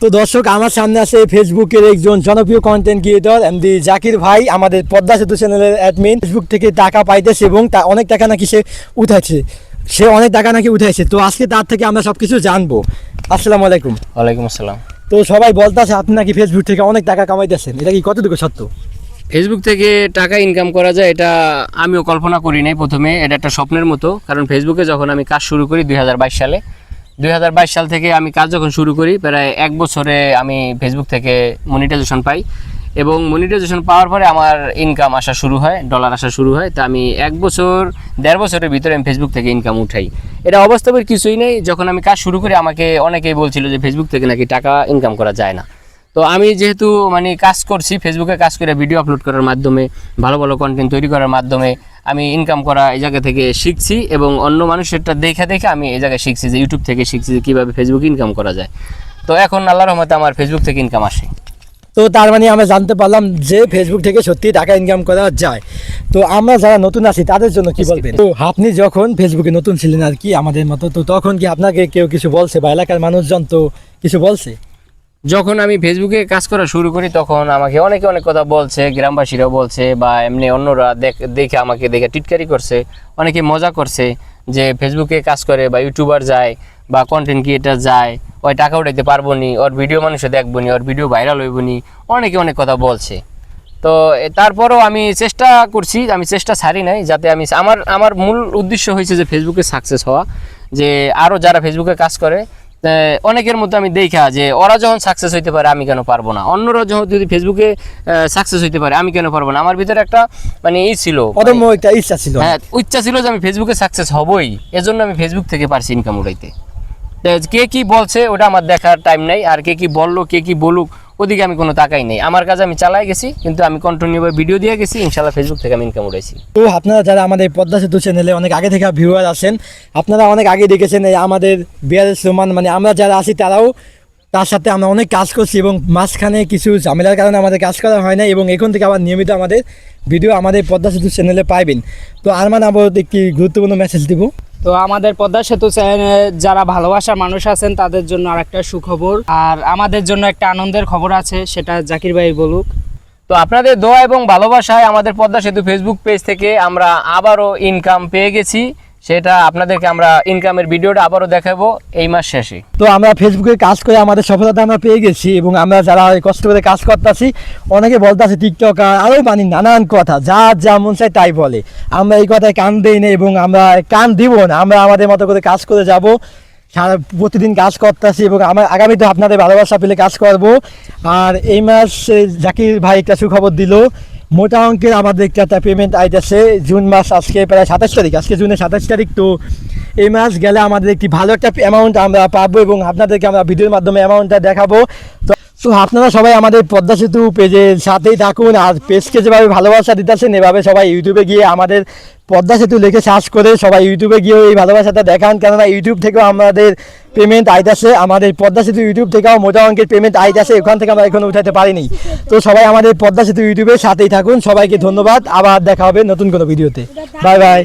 তো দর্শক আমার সামনে আছে ফেসবুকের একজন জনপ্রিয় কন্টেন্ট ক্রিয়েটর এমডি জাকির ভাই আমাদের পদ্মা সেতু চ্যানেলের অ্যাডমিন ফেসবুক থেকে টাকা পাইতেছে এবং তা অনেক টাকা নাকি সে উঠাচ্ছে সে অনেক টাকা নাকি উঠাইছে। তো আজকে তার থেকে আমরা সব কিছু জানব। আসসালামু আলাইকুম। ওয়ালাইকুম আসসালাম। তো সবাই বলতেছে আপনি নাকি ফেসবুক থেকে অনেক টাকা কামাইতেছেন? এটা কি কতটুকু সত্য? ফেসবুক থেকে টাকা ইনকাম করা যায় এটা আমিও কল্পনা করি নাই প্রথমে। এটা একটা স্বপ্নের মতো। কারণ ফেসবুকে যখন আমি কাজ শুরু করি দুই হাজার বাইশ সালে দুই হাজার বাইশ সাল থেকে আমি কাজ যখন শুরু করি, প্রায় এক বছরে আমি ফেসবুক থেকে মনিটাইজেশন পাই এবং মনিটাইজেশন পাওয়ার পরে আমার ইনকাম আসা শুরু হয় ডলার আসা শুরু হয়। তা আমি এক বছর, দেড় বছরের ভিতরে আমি ফেসবুক থেকে ইনকাম উঠাই। এটা অবাস্তবের কিছুই নেই। যখন আমি কাজ শুরু করি, আমাকে অনেকেই বলছিল যে ফেসবুক থেকে নাকি টাকা ইনকাম করা যায় না। তো আমি যেহেতু মানে কাজ করছি ফেসবুকে কাজ করে ভিডিও আপলোড করার মাধ্যমে ভালো ভালো কন্টেন্ট তৈরি করার মাধ্যমে আমি ইনকাম করা এই জায়গা থেকে শিখছি এবং অন্য মানুষেরটা দেখে দেখে আমি এই জায়গায় শিখছি যে ইউটিউব থেকে শিখছি যে কীভাবে ফেসবুক ইনকাম করা যায়। তো এখন আল্লাহর রহমতে আমার ফেসবুক থেকে ইনকাম আসে। তো তার মানে আমরা জানতে পারলাম যে ফেসবুক থেকে সত্যি টাকা ইনকাম করা যায়। তো আমরা যারা নতুন আছি তাদের জন্য কি বলবেন? তো আপনি যখন ফেসবুকে নতুন ছিলেন আর কি আমাদের মতো তো তখন কি আপনাকে কেউ কিছু বলছে বা এলাকার মানুষজন তো কিছু বলছে? যখন আমি ফেসবুকে কাজ করা শুরু করি, তখন আমাকে অনেকে অনেক কথা বলছে, গ্রামবাসীরাও বলছে, বা এমনি অন্যরা দেখ- আমাকে দেখে টিটকারি করছে। অনেকে মজা করছে যে ফেসবুকে কাজ করে বা ইউটিউবার যায় বা কন্টেন্ট ক্রিয়েটার যায়, ওই টাকা উঠাইতে পারব নি, ওর ভিডিও মানুষে দেখব নি, ওর ভিডিও ভাইরাল হইব নি, অনেকে অনেক কথা বলছে। তো তারপরও আমি চেষ্টা করছি, আমি চেষ্টা ছাড়ি নাই, যাতে আমি আমার আমার মূল উদ্দেশ্য হয়েছে যে ফেসবুকে সাকসেস হওয়া, যে আরও যারা ফেসবুকে কাজ করে অনেকের মধ্যে আমি দেখা যে ওরা যখন সাকসেস হইতে পারে আমি কেন পারব না? অন্যরা যখন যদি ফেসবুকে সাকসেস হইতে পারে আমি কেন পারব না? আমার ভিতরে একটা মানে ই ছিল অদম্য একটা ইচ্ছা ছিল। হ্যাঁ ইচ্ছা ছিল যে আমি ফেসবুকে সাকসেস হবই। এজন্য আমি ফেসবুক থেকে পারছি ইনকাম উঠাইতে। কে কি বলছে ওটা আমার দেখার টাইম নাই। আর কে কি বলল কে কি বলুক ওদিকে আমি কোনো টাকাই নেই। আমার কাছে আমি চালাই গেছি, কিন্তু আমি কন্টিনিউ ভিডিও দিয়ে গেছি ইনশাল্লাহ ফেসবুক থেকে আমি ইনকাম উঠাইছি। তো আপনারা যারা আমাদের পদ্মা সেতু চ্যানেলে অনেক আগে থেকে ভিউয়ার আছেন, আপনারা অনেক আগে দেখেছেন এই আমাদের বিয়ার সমান মানে আমরা যারা আছি তারাও তার সাথে আমরা অনেক কাজ করছি এবং মাঝখানে কিছু ঝামেলার কারণে আমাদের কাজ করা হয় না এবং এখন থেকে আবার নিয়মিত আমাদের ভিডিও আমাদের পদ্মা সেতু চ্যানেলে পাইবেন। তো আর মানে আবার একটি গুরুত্বপূর্ণ মেসেজ দিব। তো আমাদের পদ্মা সেতু যারা ভালোবাসার মানুষ আছেন, তাদের জন্য আর একটা সুখবর। আর আমাদের জন্য একটা আনন্দের খবর আছে, সেটা জাকির ভাই বলুক। তো আপনাদের দোয়া এবং ভালোবাসায় আমাদের পদ্মা সেতু ফেসবুক পেজ থেকে আমরা আবারও ইনকাম পেয়ে গেছি। সেটা আপনাদেরকে আমরা ইনকামের ভিডিওটা আবারও দেখাবো এই মাস শেষে। তো আমরা ফেসবুকে কাজ করে আমাদের সফলতা আমরা পেয়ে গেছি এবং আমরা যারা কষ্ট করে কাজ করতেছি, অনেকে বলতেছে টিকটক আরও মানি নানান কথা, যা যা মন চায় তাই বলে। আমরা এই কথায় কান দেই না এবং আমরা কান দিব না, আমরা আমাদের মতো করে কাজ করে যাব। সারা প্রতিদিন কাজ করতেছি এবং আমরা আগামীতে আপনাদের ভালোবাসা পেলে কাজ করব। আর এই মাস জাকির ভাই একটা সুখবর দিল মোটা অঙ্কের আমাদের একটা পেমেন্ট আইতেছে। জুন মাস আজকে প্রায় সাতাশ তারিখ। আজকে জুনের সাতাশ তারিখ, তো এই মাস গেলে আমাদের একটি ভালো একটা অ্যামাউন্ট আমরা পাবো এবং আপনাদেরকে আমরা ভিডিওর মাধ্যমে অ্যামাউন্টটা দেখাবো। তো তো আপনারা সবাই আমাদের পদ্মা সেতু পেজের সাথেই থাকুন আর পেজকে যেভাবে ভালোবাসা দিতেছেন, এভাবে সবাই ইউটিউবে গিয়ে আমাদের পদ্মা সেতু লিখে সার্চ করে সবাই ইউটিউবে গিয়েও এই ভালোবাসাটা দেখান। কেননা ইউটিউব থেকেও আমাদের পেমেন্ট আইতেছে আমাদের পদ্মা সেতু ইউটিউব থেকেও মোটা অঙ্কের পেমেন্ট আইতেছে ওখান থেকে আমরা এখনও উঠাতে পারিনি। তো সবাই আমাদের পদ্মা সেতু ইউটিউবের সাথেই থাকুন সবাইকে ধন্যবাদ আবার দেখা হবে নতুন কোনো ভিডিওতে। Bye bye.